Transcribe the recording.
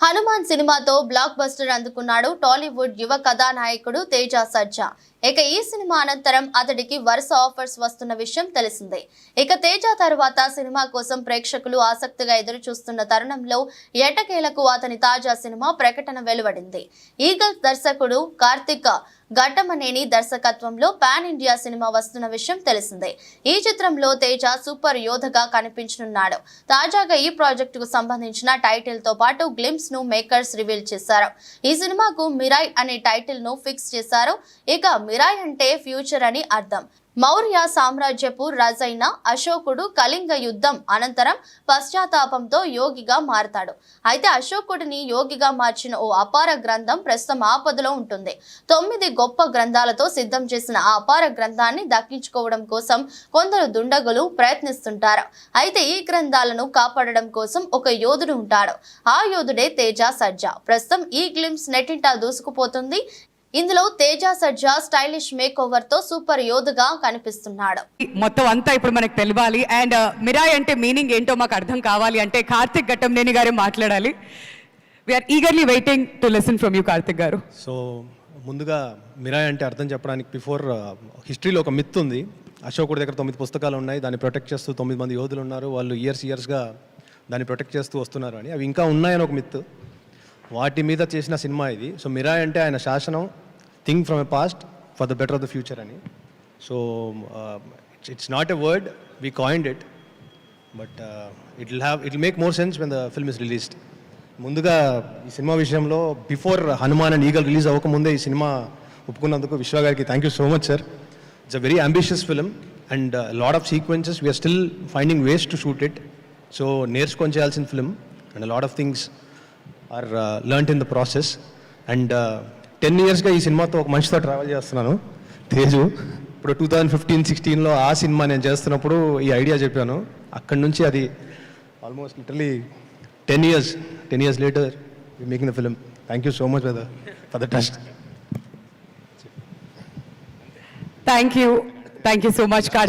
హనుమాన్ సినిమాతో block buster అందుకున్నాడు టాలీవుడ్ యువ కథానాయకుడు తేజ సజ్జా. ఇక ఈ సినిమా అనంతరం అతడికి వరుస ఆఫర్స్ వస్తున్న విషయం తెలిసిందే. ఇక తేజ తర్వాత సినిమా కోసం ప్రేక్షకులు ఆసక్తిగా ఎదురు చూస్తున్న తరుణంలో ఎటకేలకు అతని తాజా సినిమా ప్రకటన వెలువడింది. ఈగల్ దర్శకుడు కార్తిక ఘట్టమనేని దర్శకత్వంలో పాన్ ఇండియా సినిమా వస్తున్న విషయం తెలిసిందే. ఈ చిత్రంలో తేజ సూపర్ యోధగా కనిపించనున్నాడు. తాజాగా ఈ ప్రాజెక్టుకు సంబంధించిన టైటిల్తో పాటు గ్లిమ్స్ను మేకర్స్ రివీల్ చేశారు. ఈ సినిమాకు మిరాయ్ అనే టైటిల్ను ఫిక్స్ చేశారు. ఇక మిరాయ్ అంటే ఫ్యూచర్ అని అర్థం. మౌర్య సామ్రాజ్యపు రాజైన అశోకుడు కళింగ యుద్ధం అనంతరం పశ్చాత్తాపంతో యోగిగా మారతాడు. అయితే అశోకుడిని యోగిగా మార్చిన ఓ అపార గ్రంథం ప్రస్తుతం ఆపదలో ఉంటుంది. తొమ్మిది గొప్ప గ్రంథాలతో సిద్ధం చేసిన ఆ అపార గ్రంథాన్ని దక్కించుకోవడం కోసం కొందరు దుండగులు ప్రయత్నిస్తుంటారు. అయితే ఈ గ్రంథాలను కాపాడడం కోసం ఒక యోధుడు ఉంటాడు. ఆ యోధుడే తేజ సజ్జా. ప్రస్తుతం ఈ గ్లిమ్స్ నెట్టింట దూసుకుపోతుంది. ఇందులో తేజ సజ్జా స్టైలిష్ మేక్ ఓవర్తో సూపర్ యోధుగా కనిపిస్తున్నాడు. మొత్తం అంతా ఇప్పుడు మనకు తెలియాలి. అండ్ మిరాయ్ అంటే మీనింగ్ ఏంటో మాకు అర్థం కావాలి అంటే కార్తిక్ ఘట్టంనేని గారే మాట్లాడాలి. We're eagerly waiting to listen from you Karthik గారు. సో ముందుగా మిరాయ్ అంటే అర్థం చెప్పడానికి బిఫోర్ హిస్టరీలో ఒక మిత్ ఉంది. అశోకుడి దగ్గర తొమ్మిది పుస్తకాలు ఉన్నాయి. దాన్ని ప్రొటెక్ట్ చేస్తూ తొమ్మిది మంది యోధులు ఉన్నారు. వాళ్ళు ఇయర్స్ ఇయర్స్గా దాన్ని ప్రొటెక్ట్ చేస్తూ వస్తున్నారు అని. అవి ఇంకా ఉన్నాయని ఒక మిత్ వాటి మీద చేసిన సినిమా ఇది. సో మిరాయ్ అంటే ఆయన శాసనం think from a past for the better of the future అని. So it's not a word we coined it but it will have it will make more sense when the film is released ముందుగా ఈ సినిమా విషయంలో before Hanuman and Eagle release అవ్వకముందే ఈ సినిమా ఒప్పుకున్నందుకు విశ్వ గారికి thank you so much sir it's a very ambitious film and lot of sequences we're still finding ways to shoot it so నేర్చుకొని చేయాల్సిన film and lot of things are learnt in the process and ten ఇయర్స్గా ఈ సినిమాతో ఒక మనిషితో travel చేస్తున్నాను. తేజు ఇప్పుడు two thousand fifteen సిక్స్టీన్లో ఆ సినిమా నేను చేస్తున్నప్పుడు ఈ ఐడియా చెప్పాను. అక్కడి నుంచి అది almost literally ten years ten years later making the film thank you so much for the for the trust thank you thank you so much Karthik